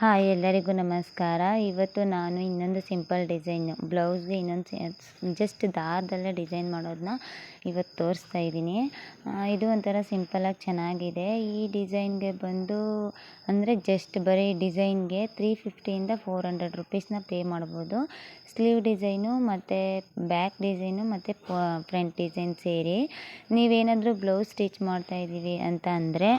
Hi, ಎಲ್ಲರಿಗೂ ನಮಸ್ಕಾರ. ಇವತ್ತು ನಾನು ಇನ್ನೊಂದು ಸಿಂಪಲ್ ಡಿಸೈನ್, ಬ್ಲೌಸ್ಗೆ ಇನ್ನೊಂದು ಜಸ್ಟ್ ದಾರದಲ್ಲೇ ಡಿಸೈನ್ ಮಾಡೋದನ್ನ ಇವತ್ತು ತೋರಿಸ್ತಾ ಇದ್ದೀನಿ. ಇದು ಒಂಥರ ಸಿಂಪಲಾಗಿ ಚೆನ್ನಾಗಿದೆ. ಈ ಡಿಸೈನ್ಗೆ ಬಂದು ಅಂದರೆ ಜಸ್ಟ್ ಬರೀ ಡಿಸೈನ್ಗೆ ತ್ರೀ ಫಿಫ್ಟಿಯಿಂದ ಫೋರ್ ಹಂಡ್ರೆಡ್ ರುಪೀಸ್ನ ಪೇ ಮಾಡ್ಬೋದು. ಸ್ಲೀವ್ ಡಿಸೈನು ಮತ್ತು ಬ್ಯಾಕ್ ಡಿಸೈನು ಮತ್ತು ಫ್ರಂಟ್ ಡಿಸೈನ್ ಸೇರಿ. ನೀವೇನಾದರೂ ಬ್ಲೌಸ್ ಸ್ಟಿಚ್ ಮಾಡ್ತಾ ಇದ್ದೀವಿ ಅಂತ ಅಂದರೆ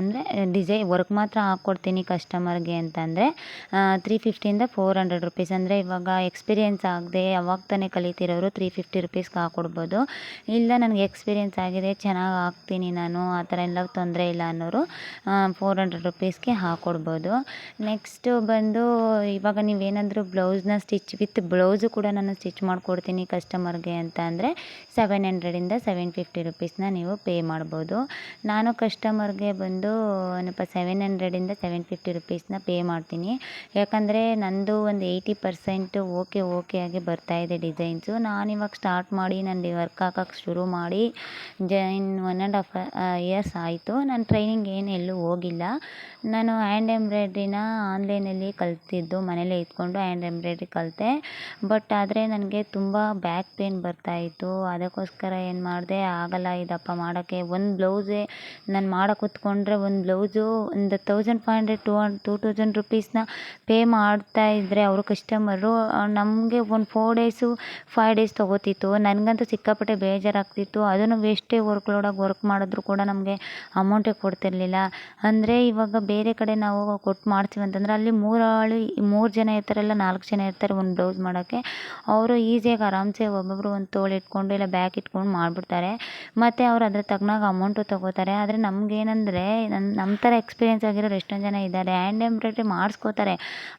ಅಂದರೆ ಡಿಸೈನ್ ವರ್ಕ್ ಮಾತ್ರ ಹಾಕ್ಕೊಡ್ತೀನಿ ಕಸ್ಟಮರ್ಗೆ ಅಂತಂದರೆ ತ್ರೀ ಫಿಫ್ಟಿಯಿಂದ ಫೋರ್ ಹಂಡ್ರೆಡ್ ರುಪೀಸ್ ಅಂದರೆ ಇವಾಗ ಎಕ್ಸ್ಪೀರಿಯೆನ್ಸ್ ಆಗದೆ ಅವಾಗ ತಾನೇ ಕಲಿತಿರೋರು ತ್ರೀ ಫಿಫ್ಟಿ ರುಪೀಸ್ಗೆ ಹಾಕ್ಕೊಡ್ಬೋದು ಇಲ್ಲ ನನಗೆ ಎಕ್ಸ್ಪೀರಿಯೆನ್ಸ್ ಆಗಿದೆ, ಚೆನ್ನಾಗಿ ಹಾಕ್ತೀನಿ ನಾನು, ಆ ಥರ ಎಲ್ಲ ತೊಂದರೆ ಇಲ್ಲ ಅನ್ನೋರು ಫೋರ್ ಹಂಡ್ರೆಡ್ ರುಪೀಸ್ಗೆ ಹಾಕ್ಕೊಡ್ಬೋದು ನೆಕ್ಸ್ಟು ಬಂದು, ಇವಾಗ ನೀವೇನಾದರೂ ಬ್ಲೌಸ್ನ ಸ್ಟಿಚ್ ವಿತ್ ಬ್ಲೌಸು ಕೂಡ ನಾನು ಸ್ಟಿಚ್ ಮಾಡಿಕೊಡ್ತೀನಿ ಕಸ್ಟಮರ್ಗೆ ಅಂತ ಅಂದರೆ ಸೆವೆನ್ ಹಂಡ್ರೆಡಿಂದ ಸೆವೆನ್ ಫಿಫ್ಟಿ ರುಪೀಸ್ನ ನೀವು ಪೇ ಮಾಡ್ಬೋದು. ನಾನು ಕಸ್ಟಮರ್ಗೆ ಬಂದು, ಏನಪ್ಪ ಸೆವೆನ್ ಹಂಡ್ರೆಡಿಂದ ಸೆವೆನ್ ಫಿಫ್ಟಿ ರುಪೀಸ್ನ ಪೇ ಮಾಡ್ತೀನಿ. ಯಾಕಂದರೆ ನಂದು ಒಂದು ಏಯ್ಟಿ ಪರ್ಸೆಂಟು ಓಕೆ ಓಕೆ ಆಗಿ ಬರ್ತಾಯಿದೆ ಡಿಸೈನ್ಸು. ನಾನಿವಾಗ ಸ್ಟಾರ್ಟ್ ಮಾಡಿ ನಾನು ವರ್ಕ್ ಹಾಕಕ್ಕೆ ಶುರು ಮಾಡಿ ಜೈನ್ ಒನ್ ಆ್ಯಂಡ್ ಹಾಫ್ ಇಯರ್ಸ್ ಆಯಿತು. ನಾನು ಟ್ರೈನಿಂಗ್ ಏನು ಎಲ್ಲೂ ಹೋಗಿಲ್ಲ. ನಾನು ಹ್ಯಾಂಡ್ ಎಂಬ್ರಾಯ್ಡ್ರಿನ ಆನ್ಲೈನಲ್ಲಿ ಕಲ್ತಿದ್ದು, ಮನೇಲೇ ಇದ್ಕೊಂಡು ಹ್ಯಾಂಡ್ ಎಂಬ್ರಾಯ್ಡ್ರಿ ಕಲಿತೆ. ಬಟ್ ಆದರೆ ನನಗೆ ತುಂಬ ಬ್ಯಾಕ್ ಪೇನ್ ಬರ್ತಾಯಿತ್ತು ಅದಕ್ಕೋಸ್ಕರ ಏನು ಮಾಡಿದೆ, ಆಗಲ್ಲ, ಇದಪ್ಪ ಮಾಡೋಕ್ಕೆ. ಒಂದು ಬ್ಲೌಸೇ ನಾನು ಮಾಡಕ್ಕೆ ಕೂತ್ಕೊಂಡ್ರೆ ಒಂದು ಬ್ಲೌಸು ಒಂದು thousand five hundred to one two thousand ರುಪೀಸ್ನ pay ಮಾಡ್ತಾ ಇದ್ದರೆ ಅವರು ಕಸ್ಟಮರು ನಮಗೆ ಒಂದು ಫೋರ್ ಡೇಸು ಫೈವ್ ಡೇಸ್ ತೊಗೋತಿತ್ತು. ನನಗಂತೂ ಸಿಕ್ಕಾಪಟ್ಟೆ ಬೇಜಾರಾಗ್ತಿತ್ತು. ಅದನ್ನು ಎಷ್ಟೇ ವರ್ಕ್ ಲೋಡಾಗಿ ವರ್ಕ್ ಮಾಡಿದ್ರು ಕೂಡ ನಮಗೆ ಅಮೌಂಟೇ ಕೊಡ್ತಿರಲಿಲ್ಲ. ಅಂದರೆ ಇವಾಗ ಬೇರೆ ಕಡೆ ನಾವು ಕೊಟ್ಟು ಮಾಡ್ತೀವಿ ಅಂತಂದರೆ ಅಲ್ಲಿ ಮೂರು ಆಳು ಮೂರು ಜನ ಇರ್ತಾರಲ್ಲ ನಾಲ್ಕು ಜನ ಇರ್ತಾರೆ ಒಂದು ಬ್ಲೌಸ್ ಮಾಡೋಕ್ಕೆ ಅವರು ಈಸಿಯಾಗಿ ಆರಾಮ್ಸೆ ಒಬ್ಬೊಬ್ಬರು ಒಂದು ತೋಳು ಇಟ್ಕೊಂಡು ಇಲ್ಲ ಬ್ಯಾಗ್ ಇಟ್ಕೊಂಡು ಮಾಡಿಬಿಡ್ತಾರೆ. ಮತ್ತು ಅವ್ರು ಅದ್ರ ತಕ್ಕನಾಗಿ ಅಮೌಂಟು ತೊಗೋತಾರೆ. ಆದರೆ ನಮಗೇನೆಂದರೆ ನನ್ನ ನಮ್ಮ ಥರ ಎಕ್ಸ್ಪೀರಿಯೆನ್ಸ್ ಆಗಿರೋರು ಎಷ್ಟೊಂದು ಜನ ಇದ್ದಾರೆ. ಹ್ಯಾಂಡ್ ಎಂಬ್ರಾಯ್ಡ್ರಿ ಮಾಡಿಸ್ಕೋತಾರೆ.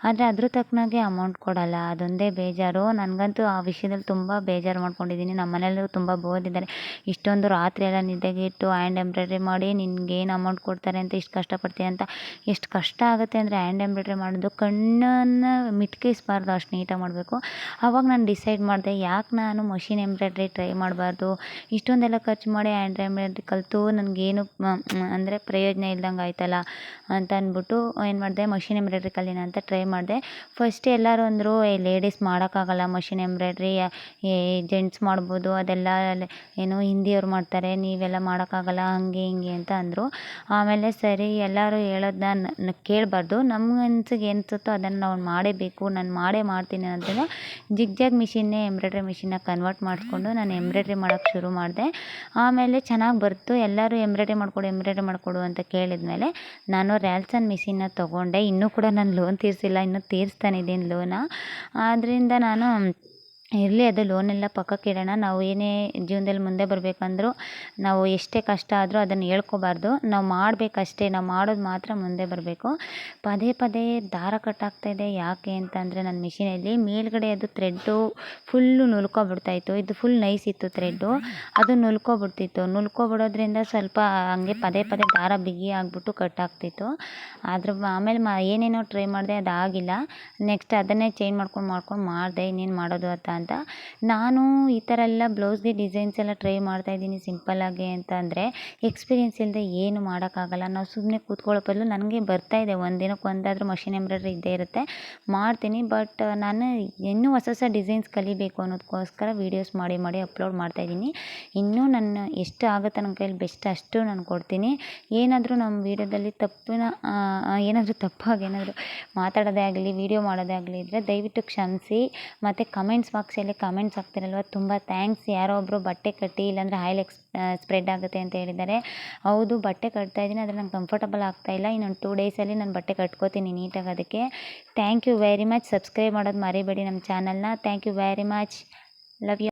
ಆದರೆ ಅದ್ರ ತಕ್ಕನಾಗೆ ಅಮೌಂಟ್ ಕೊಡಲ್ಲ. ಅದೊಂದೇ ಬೇಜಾರು. ನನಗಂತೂ ಆ ವಿಷಯದಲ್ಲಿ ತುಂಬ ಬೇಜಾರು ಮಾಡ್ಕೊಂಡಿದ್ದೀನಿ. ನಮ್ಮ ಮನೆಯಲ್ಲೂ ತುಂಬ ಬೋದಿದ್ದಾರೆ ಇಷ್ಟೊಂದು ರಾತ್ರಿ ಎಲ್ಲ ನಿದ್ದೆಗೆಟ್ಟು ಹ್ಯಾಂಡ್ ಎಂಬ್ರಾಯ್ಡ್ರಿ ಮಾಡಿ ನಿನ್ಗೇನು ಅಮೌಂಟ್ ಕೊಡ್ತಾರೆ ಅಂತ ಇಷ್ಟು ಕಷ್ಟಪಡ್ತೀಯ ಅಂತ ಎಷ್ಟು ಕಷ್ಟ ಆಗುತ್ತೆ ಅಂದರೆ ಹ್ಯಾಂಡ್ ಎಂಬ್ರಾಯ್ಡ್ರಿ ಮಾಡೋದು ಕಣ್ಣನ್ನು ಮಿಟ್ಕಿಸ್ಬಾರ್ದು ಅಷ್ಟು ನೀಟಾಗಿ ಮಾಡಬೇಕು. ಆವಾಗ ನಾನು ಡಿಸೈಡ್ ಮಾಡಿದೆ, ಯಾಕೆ ನಾನು ಮಷಿನ್ ಎಂಬ್ರಾಯ್ಡ್ರಿ ಟ್ರೈ ಮಾಡಬಾರ್ದು? ಇಷ್ಟೊಂದೆಲ್ಲ ಖರ್ಚು ಮಾಡಿ ಹ್ಯಾಂಡ್ ಎಂಬ್ರಾಯ್ಡ್ರಿ ಕಲಿತು ನನಗೇನು ಅಂದರೆ ಪ್ರಯೋಜನ ಇಲ್ದಂಗೆ ಆಯ್ತಲ್ಲ ಅಂತ ಅಂದ್ಬಿಟ್ಟು ಏನು ಮಾಡಿದೆ ಮಷಿನ್ ಎಂಬ್ರಾಯ್ಡ್ರಿ ಕಲಿನ ಅಂತ ಟ್ರೈ ಮಾಡಿದೆ. ಫಸ್ಟ್ ಎಲ್ಲರೂ ಅಂದರು, ಏ ಲೇಡೀಸ್ ಮಾಡೋಕ್ಕಾಗಲ್ಲ ಮಷಿನ್ ಎಂಬ್ರಾಯ್ಡ್ರಿ ಏ ಜೆಂಟ್ಸ್ ಮಾಡ್ಬೋದು, ಅದೆಲ್ಲ ಏನು ಹಿಂದಿಯವ್ರು ಮಾಡ್ತಾರೆ, ನೀವೆಲ್ಲ ಮಾಡೋಕ್ಕಾಗಲ್ಲ, ಹಂಗೆ, ಹಿಂಗೆ ಅಂತ ಅಂದರು. ಆಮೇಲೆ ಸರಿ, ಎಲ್ಲರೂ ಹೇಳೋದನ್ನ ಕೇಳಬಾರ್ದು. ನಮ್ಮ ಮನ್ಸಿಗೆ ಅನ್ಸುತ್ತೋ ಅದನ್ನು ನಾವು ಮಾಡೇಬೇಕು, ನಾನು ಮಾಡೇ ಮಾಡ್ತೀನಿ ಅಂತಂದರೆ ಜಿಗ್ ಜಾಗ್ ಮಿಷಿನ್ನೇ ಎಂಬ್ರಾಯ್ಡ್ರಿ ಮಿಷಿನ್ನ ಕನ್ವರ್ಟ್ ಮಾಡಿಸ್ಕೊಂಡು ನಾನು ಎಂಬ್ರಾಯ್ಡ್ರಿ ಮಾಡೋಕ್ಕೆ ಶುರು ಮಾಡಿದೆ. ಆಮೇಲೆ ಚೆನ್ನಾಗಿ ಬರ್ತು. ಎಲ್ಲರೂ ಎಂಬ್ರಾಯ್ಡ್ರಿ ಮಾಡಿಕೊಡು ಎಂಬ್ರಾಯ್ಡ್ರಿ ಮಾಡಿಕೊಡು ಅಂತ ಕೇಳಿದ ಮೇಲೆ ನಾನು ರ್ಯಾಲ್ಸನ್ ಮಿಷಿನ್ನ ತೊಗೊಂಡೆ. ಇನ್ನೂ ಕೂಡ ನಾನು ಲೋನ್ ತೀರಿಸಿಲ್ಲ ಇನ್ನೂ ತೀರಿಸ್ತಾನೆ ಇದ್ದೀನಿ ಲೋನ ಆದ್ದರಿಂದ ನಾನು ಇರಲಿ, ಅದು ಲೋನೆಲ್ಲ ಪಕ್ಕಕ್ಕೆ ಇಡೋಣ. ನಾವು ಏನೇ ಜೀವನದಲ್ಲಿ ಮುಂದೆ ಬರಬೇಕಂದ್ರೂ ನಾವು ಎಷ್ಟೇ ಕಷ್ಟ ಆದರೂ ಅದನ್ನು ಹೇಳ್ಕೊಬಾರ್ದು. ನಾವು ಮಾಡಬೇಕಷ್ಟೇ, ನಾವು ಮಾಡೋದು ಮಾತ್ರ ಮುಂದೆ ಬರಬೇಕು. ಪದೇ ಪದೇ ದಾರ ಕಟ್ಟಾಗ್ತಾಯಿದೆ ಯಾಕೆ ಅಂತಂದರೆ ನನ್ನ ಮಿಷಿನಲ್ಲಿ ಮೇಲ್ಗಡೆ ಅದು ಥ್ರೆಡ್ಡು ಫುಲ್ಲು ನುಲ್ಕೊಬಿಡ್ತಾಯಿತ್ತು. ಇದು ಫುಲ್ ನೈಸ್ ಇತ್ತು ಥ್ರೆಡ್ಡು ಅದು ನುಲ್ಕೊಬಿಡ್ತಿತ್ತು. ನುಲ್ಕೊಬಿಡೋದ್ರಿಂದ ಸ್ವಲ್ಪ ಹಂಗೆ ಪದೇ ಪದೇ ದಾರ ಬಿಗಿ ಆಗಿಬಿಟ್ಟು ಕಟ್ಟಾಗ್ತಿತ್ತು. ಅದ್ರ ಆಮೇಲೆ ಮಾ ಏನೇನೋ ಟ್ರೈ ಮಾಡಿದೆ ಅದಾಗಿಲ್ಲ. ನೆಕ್ಸ್ಟ್ ಅದನ್ನೇ ಚೇಂಜ್ ಮಾಡ್ಕೊಂಡು ಮಾಡ್ಕೊಂಡು ಮಾಡಿದೆ ಇನ್ನೇನು ಮಾಡೋದು ಅಂತ ಅಂತ. ನಾನು ಈ ಥರ ಎಲ್ಲ ಬ್ಲೌಸ್ಗೆ ಡಿಸೈನ್ಸ್ ಎಲ್ಲ ಟ್ರೈ ಮಾಡ್ತಾ ಮಾಡ್ತಾಯಿದ್ದೀನಿ ಸಿಂಪಲ್ಲಾಗಿ ಅಂತ ಅಂದರೆ ಎಕ್ಸ್ಪೀರಿಯೆನ್ಸ್ ಇಲ್ಲದೆ ಏನು ಮಾಡೋಕ್ಕಾಗಲ್ಲ. ನಾವು ಸುಮ್ಮನೆ ಕೂತ್ಕೊಳ್ಳೋ ಬದಲು ನನಗೆ ಬರ್ತಾ ಇದೆ. ಒಂದಿನಕ್ಕೆ ಒಂದಾದರೂ ಮಷಿನ್ ಎಂಬ್ರಾಯ್ಡ್ರಿ ಇದ್ದೇ ಇರುತ್ತೆ. ಮಾಡ್ತೀನಿ. ಬಟ್ ನಾನು ಇನ್ನೂ ಹೊಸ ಹೊಸ ಡಿಸೈನ್ಸ್ ಕಲಿಬೇಕು ಅನ್ನೋದಕ್ಕೋಸ್ಕರ ವೀಡಿಯೋಸ್ ಮಾಡಿ ಮಾಡಿ ಅಪ್ಲೋಡ್ ಮಾಡ್ತಾ ಇದ್ದೀನಿ. ಇನ್ನೂ ನನ್ನ ಎಷ್ಟು ಆಗುತ್ತೆ ನನ್ನ ಕೈಯಲ್ಲಿ ಬೆಸ್ಟ್ ಅಷ್ಟು ನಾನು ಕೊಡ್ತೀನಿ. ಏನಾದರೂ ನಮ್ಮ ವೀಡಿಯೋದಲ್ಲಿ ತಪ್ಪಿನ ಏನಾದರೂ ತಪ್ಪಾಗಿ ಏನಾದರೂ ಮಾತಾಡೋದೇ ಆಗಲಿ, ವೀಡಿಯೋ ಮಾಡೋದೇ ಆಗಲಿ ಇದ್ದರೆ ದಯವಿಟ್ಟು ಕ್ಷಮಿಸಿ. ಮತ್ತು ಕಮೆಂಟ್ಸ್ ಬಾಕ್ಸ್ ಬಾಕ್ಸಲ್ಲಿ ಕಮೆಂಟ್ಸ್ ಹಾಕ್ತಿರಲ್ವ? ತುಂಬ ಥ್ಯಾಂಕ್ಸ್ ಯಾರೋ ಒಬ್ಬರು ಬಟ್ಟೆ ಕಟ್ಟಿ ಇಲ್ಲಾಂದರೆ ಆಯಿಲ್ ಎಕ್ಸ್ ಸ್ಪ್ರೆಡ್ ಆಗುತ್ತೆ ಅಂತ ಹೇಳಿದ್ದಾರೆ. ಹೌದು, ಬಟ್ಟೆ ಕಟ್ತಾ ಇದ್ದೀನಿ, ಆದರೆ ನಂಗೆ ಕಂಫರ್ಟಬಲ್ ಆಗ್ತಾಯಿಲ್ಲ ಇನ್ನೊಂದು ಟೂ ಡೇಸಲ್ಲಿ ನಾನು ಬಟ್ಟೆ ಕಟ್ಕೋತೀನಿ ನೀಟಾಗಿ ಅದಕ್ಕೆ. Thank you very much subscribe ಮಾಡೋದು ಮರಿಬೇಡಿ ನಮ್ಮ ಚಾನಲ್ನ thank you very much love you